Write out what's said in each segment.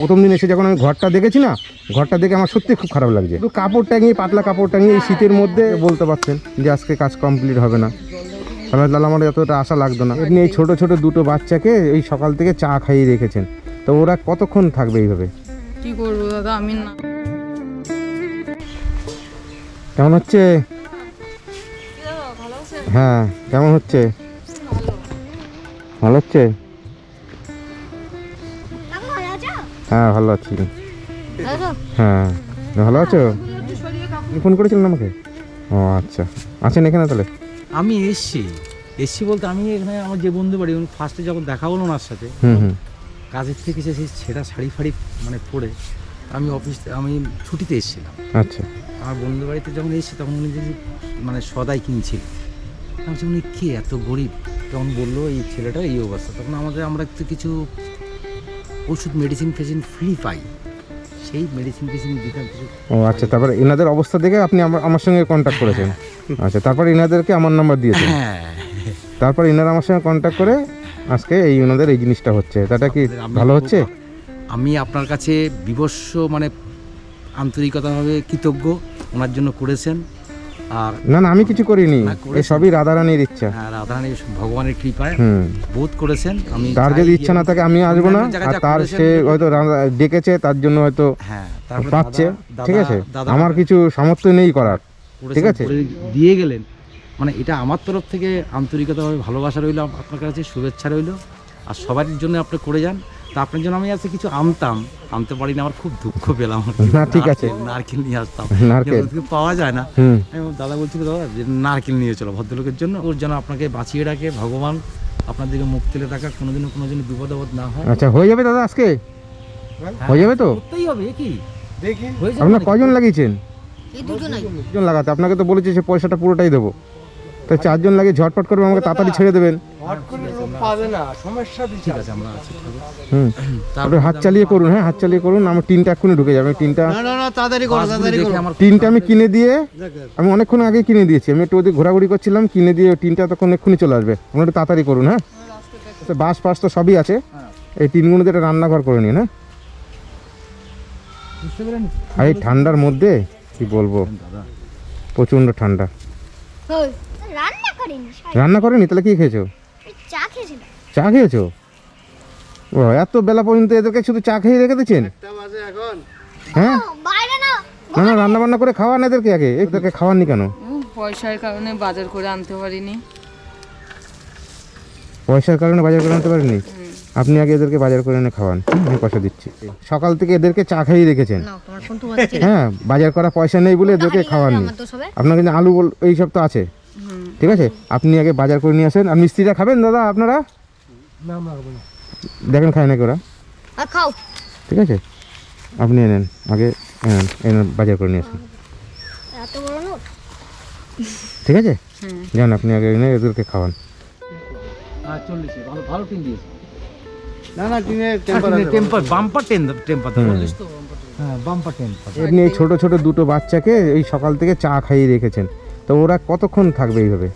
প্রথম দিন এসে যখন আমি ঘরটা দেখেছি না ঘরটা দেখে আমার সত্যি খুব খারাপ লাগছে। একটু কাপড় টাঙিয়ে পাতলা কাপড় টাঙিয়ে এই শীতের মধ্যে বলতে পারছেন যে আজকে কাজ কমপ্লিট হবে না। তাহলে তাহলে আমার এতটা আশা লাগতো না। এমনি এই ছোটো ছোটো দুটো বাচ্চাকে এই সকাল থেকে চা খাইয়ে রেখেছেন। তো ওরা কতক্ষণ থাকবে এইভাবে? কি করব দাদা আমি না কেমন হচ্ছে? হ্যাঁ কেমন হচ্ছে? ভালো হচ্ছে? হ্যাঁ ভালো আছি। হ্যাঁ। ভালো আছো? ফোন করেছিলেন আমাকে? ও আচ্ছা। আছেন এখানে তাহলে? আমি এসছি। এসছি বলতে আমি এখানে আমার যে বন্ধু বাড়ি ফার্স্টে যখন দেখা হলো ওনার সাথে হুম হুম। কাজের থেকে এসে সেই ছেঁড়া শাড়ি ফাড়ি মানে পরে আমি অফিস আমি ছুটিতে এসেছিলাম। আচ্ছা। আমার বন্ধু বাড়িতে যখন এসেছি তখন উনি যে মানে সদাই কিনছিল। আমি উনি কে? এত গরিব? তখন বলল এই ছেলেটা এই অবস্থা। তখন আমাদের আমরা একটু কিছু ওষুধ মেডিসিন ফেসিন ফ্রি পাই। সেই মেডিসিন ফেসিন দিতাম কিছু ও আচ্ছা তারপরে এনাদের অবস্থা দেখে আপনি আমার আমার সঙ্গে কন্ট্যাক্ট করেছেন। আচ্ছা তারপর এনাদেরকে আমার নাম্বার দিয়েছেন। হ্যাঁ। তারপর এনারা আমার সঙ্গে কন্ট্যাক্ট করে আজকে এই ওনাদের এই জিনিসটা হচ্ছে। তাটা কি ভালো হচ্ছে? আমি আপনার কাছে বিবস্ব মানে আন্তরিকতাভাবে কৃতজ্ঞ। ওনার জন্য করেছেন। আর না না আমি কিছু করিনি। এই সবই রাধারানীর ইচ্ছা। হ্যাঁ, রাধারানী ভগবানের কৃপায় বোধ করেছেন। আমি তার যদি ইচ্ছা না থাকে আমি আসব না। আর তার সে হয়তো ডেকেছে তার জন্য হয়তো হ্যাঁ পাচ্ছে। ঠিক আছে? আমার কিছু সামর্থ্য নেই করার। ঠিক আছে। দিয়ে গেলেন। মানে এটা আমার তরফ থেকে আন্তরিকতাভাবে ভালোবাসা রইল আপনার কাছে শুভেচ্ছা রইল। আর সবার জন্য আপনি করে যান। তা আপনার জন্য আমি আজকে কিছু আনতাম। আনতে পারি না আমার খুব দুঃখ পেলাম। না, ঠিক আছে। নারকেল- নিয়ে আসতাম। নারকেল। পাওয়া যায় না। দাদা বলছিল দাদা যে নারকেল নিয়ে চলো। ভদ্রলোকের জন্য ওর যেন আপনাকে বাঁচিয়ে রাখে ভগবান আপনার দিকে মুখ তুলে থাকা কোনোদিনও কোনোদিনও বিপদ আপদ না হয়। আচ্ছা হয়ে যাবে দাদা আজকে? হ্যাঁ, হয়ে যাবে তো? করতেই হবে কি? দেখি। আপনার কজন লাগিয়েছেন? এই দুজনাই। জন লাগাতে? আপনাকে তো বলেছি সে পয়সাটা পুরোটাই দেবো। তো চারজন লাগে ঝটপট করবে আমাকে তাড়াতাড়ি ছেড়ে দেবেন। ঠিক আছে আমরা আছি ঠিক আছে। হুম। আপনি হাত চালিয়ে করুন হ্যাঁ হাত চালিয়ে করুন আমার টিনটা এক্ষুনি ঢুকে যাবে আমি টিনটা টিনটা আমি কিনে দিয়ে আমি অনেকক্ষণ আগে কিনে দিয়েছি আমি একটু ওদিকে ঘোরাঘুরি করছিলাম কিনে দিয়ে টিনটা তখন এক্ষুনি চলে আসবে। আপনারা একটু তাড়াতাড়ি করুন হ্যাঁ। তো বাস ফাস তো সবই আছে। এই টিনগুলো দিয়ে একটা রান্নাঘর করে নিন হ্যাঁ। আর এই ঠান্ডার মধ্যে কি বলব প্রচণ্ড ঠান্ডা। রান্না করিনি রান্না করেনি? তাহলে কি খেয়েছো? চা খেয়েছিলাম চা খেয়েছো? ও এত বেলা পর্যন্ত এদেরকে শুধু চা খেয়ে রেখে দিচ্ছেন? হ্যাঁ? বাইরে না না না রান্না বান্না করে খাওয়ান এদেরকে আগে। এদেরকে খাওয়াননি কেন? পয়সার কারণে বাজার করে আনতে পারিনি। পয়সার কারণে বাজার করে আনতে পারেননি? আপনি আগে এদেরকে বাজার করে এনে খাওয়ান। আমি পয়সা দিচ্ছি। সকাল থেকে এদেরকে চা খাইয়ে রেখেছেন। হ্যাঁ বাজার করা পয়সা নেই বলে এদেরকে খাওয়াননি। আপনার কিন্তু আলু বল এই সব তো আছে। ঠিক আছে? আপনি আগে বাজার করে নিয়ে আসেন। আর মিস্ত্রিরা খাবেন দাদা আপনারা? দেখেন খায় নাকি ওরা? খাও। ঠিক আছে? আপনি এনেন আগে এনেন এনেন বাজার করে নিয়ে আসেন। এত বড় নোট ঠিক আছে? যান আপনি আগে এনে এদেরকে খাওয়ান। হ্যাঁ। হ্যাঁ এমনি এই ছোট ছোট দুটো বাচ্চাকে এই সকাল থেকে চা খাইয়ে রেখেছেন। তো ওরা কতক্ষণ থাকবে এইভাবে?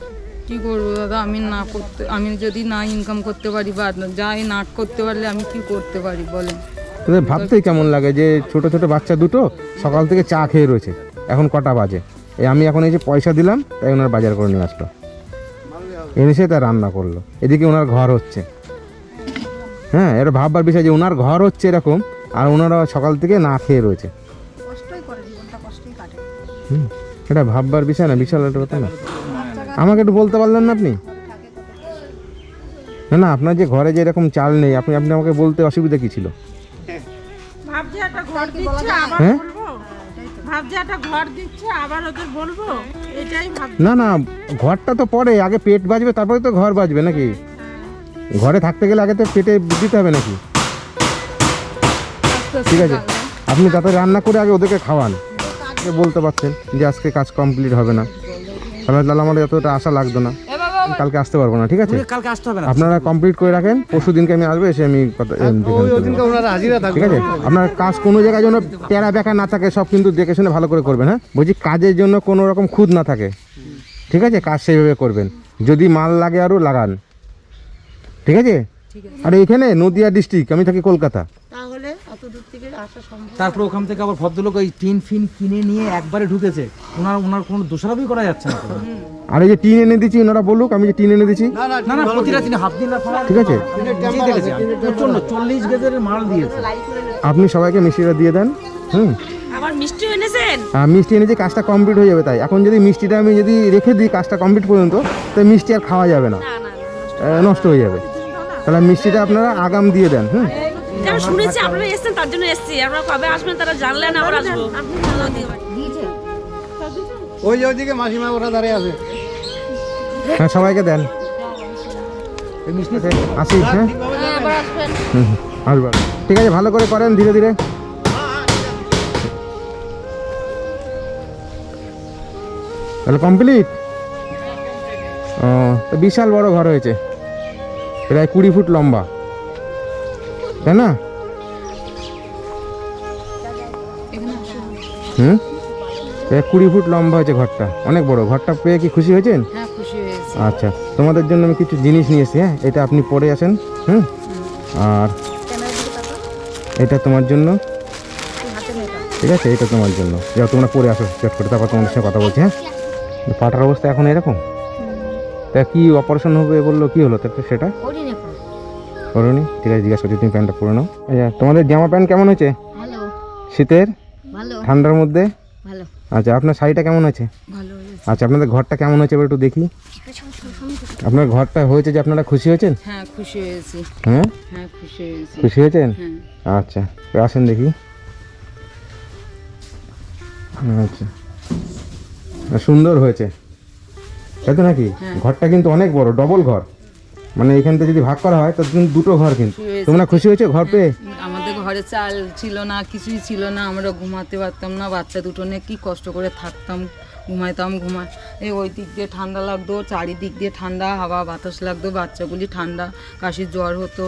কি করব দাদা? আমি না করতে আমি যদি না ইনকাম করতে পারি বা যাই নাট করতে পারলে আমি কি করতে পারি বলেন। তোদের ভাবতেই কেমন লাগে যে ছোট ছোট বাচ্চা দুটো সকাল থেকে চা খেয়ে রয়েছে। এখন কটা বাজে? এই আমি এখন এই যে পয়সা দিলাম তাই ওনার বাজার করে নিয়ে আসলো। এনেছে তা রান্না করল। এদিকে ওনার ঘর হচ্ছে। হ্যাঁ এটা ভাববার বিষয় যে ওনার ঘর হচ্ছে এরকম আর ওনারা সকাল থেকে না খেয়ে রয়েছে। কষ্টই করে জীবনটা কষ্টই কাটে। হুম। এটা ভাববার বিষয় না বিশাল একটা কথা না। আমাকে একটু বলতে পারলেন না আপনি? না না আপনার যে ঘরে যে এরকম চাল নেই আপনি আপনি আমাকে বলতে অসুবিধা কি ছিল? ভাবছি একটা ঘর দিচ্ছে আবার হ্যাঁ? বলব? ভাবছি একটা ঘর দিচ্ছে আবার ওদের বলব? এটাই ভাব না না ঘরটা তো পরে আগে পেট বাজবে তারপরে তো ঘর বাজবে নাকি? ঘরে থাকতে গেলে আগে তো পেটে দিতে হবে নাকি? ঠিক আছে আপনি তাতে রান্না করে আগে ওদেরকে খাওয়ান। বলতে পারছেন যে আজকে কাজ কমপ্লিট হবে না। তাহলে তাহলে আমার এতটা আশা লাগতো না। কালকে আসতে পারব না ঠিক আছে? কালকে আসতে হবে না। আপনারা কমপ্লিট করে রাখেন পরশু দিনকে আমি আসব এসে আমি ঠিক আছে? আপনার কাজ কোনো জায়গায় যেন প্যারা বেকা না থাকে সব কিন্তু দেখে শুনে ভালো করে করবেন হ্যাঁ? বলছি কাজের জন্য কোনো রকম খুদ না থাকে। ঠিক আছে? কাজ সেইভাবে করবেন। যদি মাল লাগে আরও লাগান। ঠিক আছে। আর এখানে নদিয়া ডিস্ট্রিক্ট আমি থাকি কলকাতা। দূর থেকে আসা সম্ভব তারপরে ওখান থেকে আবার ভদ্রলোক ওই টিন ফিন কিনে নিয়ে একবারে ঢুকেছে। ওনার ওনার কোনো দোষারোপই করা যাচ্ছে না। আর এই যে টিন এনে দিচ্ছি ওনারা বলুক আমি যে টিন এনে দিচ্ছি না না প্রতিটা তিনি হাত দিন ঠিক আছে। প্রচণ্ড চল্লিশ গেজের মাল দিয়েছে। আপনি সবাইকে মিষ্টিটা দিয়ে দেন হুম? আবার মিষ্টি এনেছেন? আর মিষ্টি এনে যে কাজটা কমপ্লিট হয়ে যাবে তাই। এখন যদি মিষ্টিটা আমি যদি রেখে দিই কাজটা কমপ্লিট পর্যন্ত তো মিষ্টি আর খাওয়া যাবে না। নষ্ট হয়ে যাবে। তাহলে মিষ্টিটা আপনারা আগাম দিয়ে দেন হুম? আমি শুনেছি আপনারা এসেছেন তার জন্য এসেছি। আপনারা কবে আসবেন তারা জানলেন আবার আসব। ওই যে ওইদিকে মাসিমা ওরা দাঁড়িয়ে আছে। হ্যাঁ সবাইকে দেন। এই আসি হ্যাঁ? হুম, হুম, আসবার ঠিক আছে ভালো করে করেন ধীরে ধীরে। তাহলে কমপ্লিট? ও বিশাল বড় ঘর হয়েছে। প্রায় কুড়ি ফুট লম্বা। তাই না? হুম? কুড়ি ফুট লম্বা হয়েছে ঘরটা। অনেক বড়। ঘরটা পেয়ে কি খুশি হয়েছেন? হ্যাঁ আচ্ছা তোমাদের জন্য আমি কিছু জিনিস নিয়ে এসেছি হ্যাঁ? এটা আপনি পরে আসেন হুম? আর এটা তোমার জন্য। ঠিক আছে এটা তোমার জন্য। যাও তোমরা পরে আসো চেক করে তারপর তোমাদের সঙ্গে কথা বলছি হ্যাঁ? পাটার অবস্থা এখন এরকম? তা কি অপারেশন হবে বলল কি হলো? তারপর সেটা। করোনি। ঠিক আছে জিজ্ঞাসা করছি তুমি প্যান্টটা পরে নাও। আচ্ছা তোমাদের জামা প্যান্ট কেমন হয়েছে? শীতের? ঠান্ডার মধ্যে? আচ্ছা আপনার শাড়িটা কেমন হয়েছে? আচ্ছা আপনাদের ঘরটা কেমন হয়েছে এবার একটু দেখি। আপনার ঘরটা হয়েছে যে আপনারা খুশি হয়েছেন? হ্যাঁ খুশি হয়েছি। হ্যাঁ? হ্যাঁ খুশি হয়েছি। খুশি হয়েছেন? হ্যাঁ। আচ্ছা আসেন দেখি। আচ্ছা। সুন্দর হয়েছে। তাই তো নাকি। ঘরটা কিন্তু অনেক বড় ডবল ঘর। মানে এখান থেকে যদি ভাগ করা হয় তো কিন্তু দুটো ঘর কিন্তু। তোমরা খুশি হয়েছে ঘর পেয়ে? আমাদের ঘরে চাল ছিল না কিছুই ছিল না আমরা ঘুমাতে পারতাম না বাচ্চা দুটো নিয়ে কি কষ্ট করে থাকতাম ঘুমাইতাম ঘুমা। এই ওই দিক দিয়ে ঠান্ডা লাগতো চারিদিক দিয়ে ঠান্ডা হাওয়া বাতাস লাগতো বাচ্চাগুলি ঠান্ডা কাশির জ্বর হতো।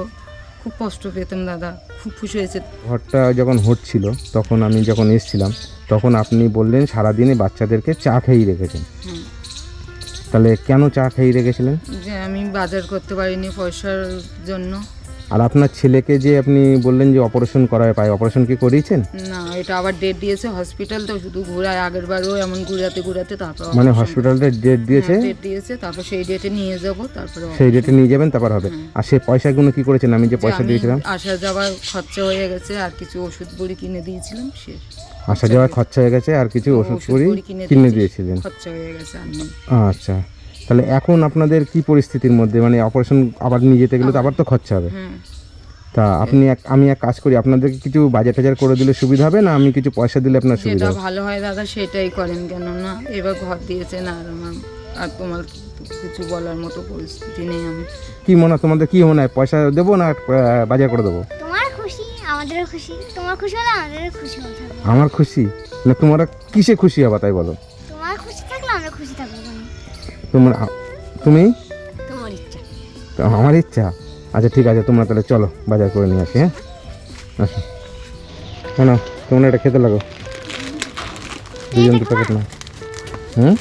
খুব কষ্ট পেতাম দাদা খুব খুশি হয়েছে। ঘরটা যখন হচ্ছিল তখন আমি যখন এসেছিলাম তখন আপনি বললেন সারাদিনে বাচ্চাদেরকে চা খেয়েই রেখেছেন। তাহলে কেন চা খেয়েই রেখেছিলেন? যে আমি বাজার করতে পারিনি পয়সার জন্য। আর আপনার ছেলেকে যে আপনি বললেন যে অপারেশন করায় পায় অপারেশন কি করিয়েছেন? না এটা আবার ডেট দিয়েছে হসপিটাল তো শুধু ঘুরায় আগের বারও এমন ঘুরাতে ঘুরাতে তারপর মানে হসপিটালটা ডেট দিয়েছে? ডেট দিয়েছে তারপর সেই ডেটে নিয়ে যাব তারপর সেই ডেটে নিয়ে যাবেন তারপর হবে। আর সেই পয়সাগুলো কি করেছেন আমি যে পয়সা দিয়েছিলাম। আসা যাওয়ার খরচা হয়ে গেছে আর কিছু ওষুধ বড়ি কিনে দিয়েছিলাম সে আসা যাওয়া খরচা হয়ে গেছে আর কিছু ওষুধ করি কিনে দিয়েছিলেন। খরচা হয়ে গেছে আচ্ছা তাহলে এখন আপনাদের কি পরিস্থিতির মধ্যে? মানে অপারেশন আবার নিয়ে যেতে গেলে তো আবার তো খরচা হবে। হ্যাঁ। তা আপনি এক আমি এক কাজ করি আপনাদেরকে কিছু বাজার টাজার করে দিলে সুবিধা হবে না আমি কিছু পয়সা দিলে আপনার সুবিধা যেটা হবে? ভালো হয় দাদা সেটাই করেন কেন না এবার ঘর দিয়েছেন আর আমার আর তোমার কিছু বলার মতো পরিস্থিতি নেই আমি। কি মনে হয় তোমাদের কি মনে হয়? পয়সা দেবো না বাজার করে দেবো? তোমার আমাদেরও খুশি। তোমার খুশি হলে আমাদেরও খুশি হতে হবে আমার খুশি? না তোমরা কিসে খুশি হবা তাই বলো? তোমার খুশি থাকলে আমরা খুশি থাকব তোমরা তুমি? তোমার ইচ্ছা। তো আমার ইচ্ছা? আচ্ছা ঠিক আছে তোমরা তাহলে চলো বাজার করে নিয়ে আসি হ্যাঁ? আসো। কেন তোমরা এটা খেতে লাগো। দুজন দু প্যাকেট না হুম?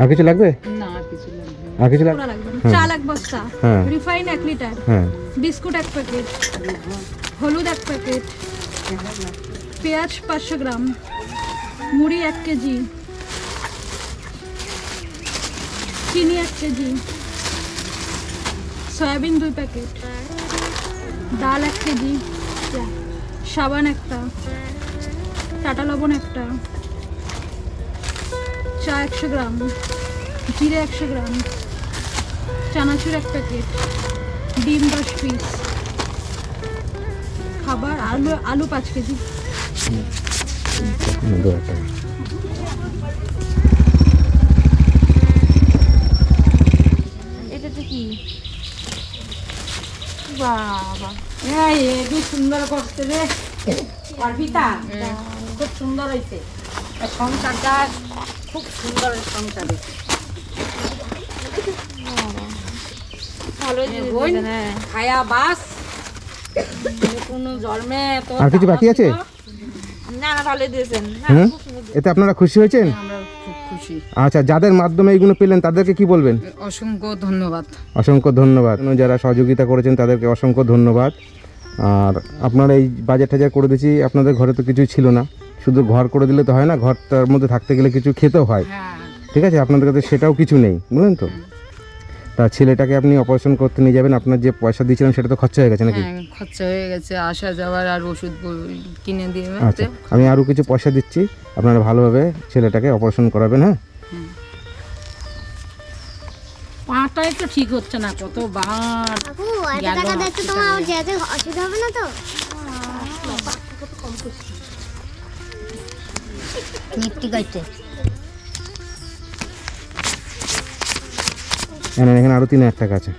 আর কিছু লাগবে? না আর কিছু লাগবে আর কিছু লাগবে। চাল এক বস্তা রিফাইন এক লিটার বিস্কুট এক প্যাকেট হলুদ এক প্যাকেট পেঁয়াজ পাঁচশো গ্রাম মুড়ি এক কেজি চিনি এক কেজি সয়াবিন দুই প্যাকেট ডাল এক কেজি সাবান একটা টাটা লবণ একটা চা একশো গ্রাম জিরে একশো গ্রাম চানাচুর এক প্যাকেট ডিম দশ পিস খাবার আলু আলু পাঁচ কেজি। এটাতে কি? বাবা। এই একটু সুন্দর করতে রে। অর্পিতা খুব সুন্দর হয়েছে। সংসারটা খুব সুন্দর সংসার হয়েছে। ভালো খায়া বাস। কোনো জন্মে তো আর কিছু বাকি আছে? না না ভালো দিয়েছেন। হুম এতে আপনারা খুশি হয়েছেন? আমরা খুব খুশি। খুশি আচ্ছা যাদের মাধ্যমে এইগুলো পেলেন তাদেরকে কি বলবেন? অসংখ্য ধন্যবাদ। অসংখ্য ধন্যবাদ। যারা সহযোগিতা করেছেন তাদেরকে অসংখ্য ধন্যবাদ। আর আপনারা এই বাজার টাজার করে দিয়েছি আপনাদের ঘরে তো কিছুই ছিল না। শুধু ঘর করে দিলে তো হয় না ঘরটার মধ্যে থাকতে গেলে কিছু খেতেও হয়। হ্যাঁ। ঠিক আছে? আপনাদের কাছে সেটাও কিছু নেই। বুঝলেন তো? তা ছেলেটাকে আপনি অপারেশন করতে নিয়ে যাবেন আপনার যে পয়সা দিয়েছিলেন সেটা তো খরচা হয়ে গেছে নাকি? হ্যাঁ খরচা হয়ে গেছে আসা যাওয়ার আর ওষুধ ব- কিনে দিয়ে আচ্ছা আমি আরও কিছু পয়সা দিচ্ছি আপনারা ভালোভাবে ছেলেটাকে অপারেশন করাবেন হ্যাঁ? পাটাই তো ঠিক হচ্ছে না কতবার কাকু এত টাকা দেখতে তোমার যেতে অসুবিধা হবে না তো? মিষ্টি গাইতে এখানে এখানে আরও তিন হাজার টাকা আছে।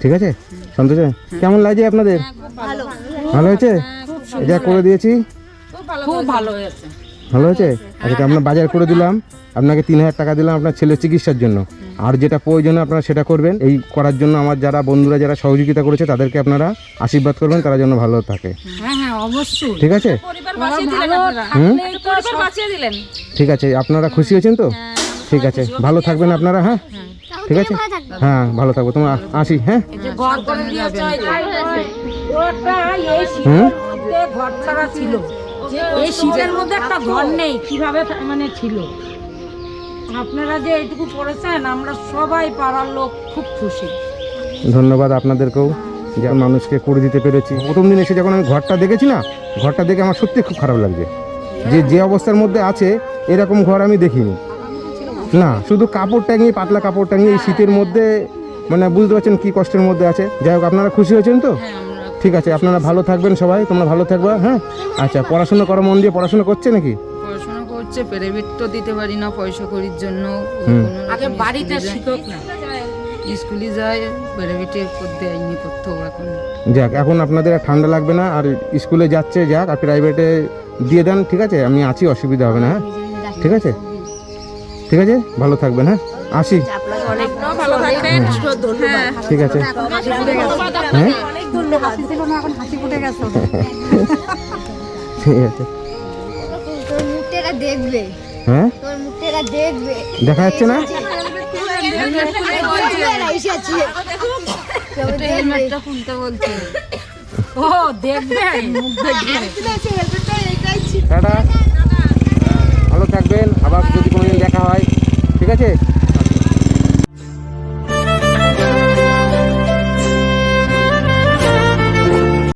ঠিক আছে? সন্তোষ কেমন লাগছে আপনাদের? ভালো হয়েছে? এটা করে দিয়েছি। ভালো হয়েছে। ভালো হয়েছে? আচ্ছা আপনার বাজার করে দিলাম। আপনাকে তিন হাজার টাকা দিলাম আপনার ছেলের চিকিৎসার জন্য। আর যেটা প্রয়োজন আপনারা সেটা করবেন। এই করার জন্য আমার যারা বন্ধুরা যারা সহযোগিতা করেছে তাদেরকে আপনারা আশীর্বাদ করবেন তারা যেন ভালো থাকে। হ্যাঁ হ্যাঁ অবশ্যই। ঠিক আছে? পরিবার বাঁচিয়ে দিলেন ভালো আপনারা। হুম? পরিবার বাঁচিয়ে দিলেন। ঠিক আছে আপনারা খুশি হয়েছেন তো? ঠিক আছে ভালো থাকবেন আপনারা হ্যাঁ। ঠিক আছে? হ্যাঁ ভালো থাকব। তোমার আসি হ্যাঁ? ঘর হুম? ছাড়া ছিল এই শীতের মধ্যে একটা ঘর নেই কীভাবে মানে ছিল? আপনারা যে এইটুকু করেছেন আমরা সবাই পাড়ার লোক খুব খুশি। ধন্যবাদ আপনাদেরকেও যে মানুষকে করে দিতে পেরেছি। প্রথম দিন এসে যখন আমি ঘরটা দেখেছি না ঘরটা দেখে আমার সত্যি খুব খারাপ লাগছে। যে যে অবস্থার মধ্যে আছে এরকম ঘর আমি দেখিনি। না শুধু কাপড় টাঙিয়ে পাতলা কাপড় টাঙিয়ে এই শীতের মধ্যে মানে বুঝতে পারছেন কি কষ্টের মধ্যে আছে। যাই হোক আপনারা খুশি হয়েছেন তো? হ্যাঁ ঠিক আছে আপনারা ভালো থাকবেন সবাই তোমরা ভালো থাকবে হ্যাঁ? আচ্ছা পড়াশোনা করো মন দিয়ে পড়াশোনা করছে নাকি? পড়াশোনা করছে প্রাইভেট তো দিতে পারি না পয়সা করির জন্য। হুম। আগে বাড়িতে শিক্ষক না? স্কুলে যায় প্রাইভেটে দেয়নি করতেও এখন। যাক এখন আপনাদের আর ঠান্ডা লাগবে না আর স্কুলে যাচ্ছে যাক আর প্রাইভেটে দিয়ে দেন ঠিক আছে? আমি আছি অসুবিধা হবে না হ্যাঁ? ঠিক আছে? ঠিক আছে? ভালো থাকবেন হ্যাঁ? আসি। ঠিক আছে। হ্যাঁ? ঠিক আছে। দেখবে হ্যাঁ? দেখবে দেখা যাচ্ছে না? ও দেখবে। টাটা। থাকবেন আবার যদি কোনো দিন দেখা হয় ঠিক আছে?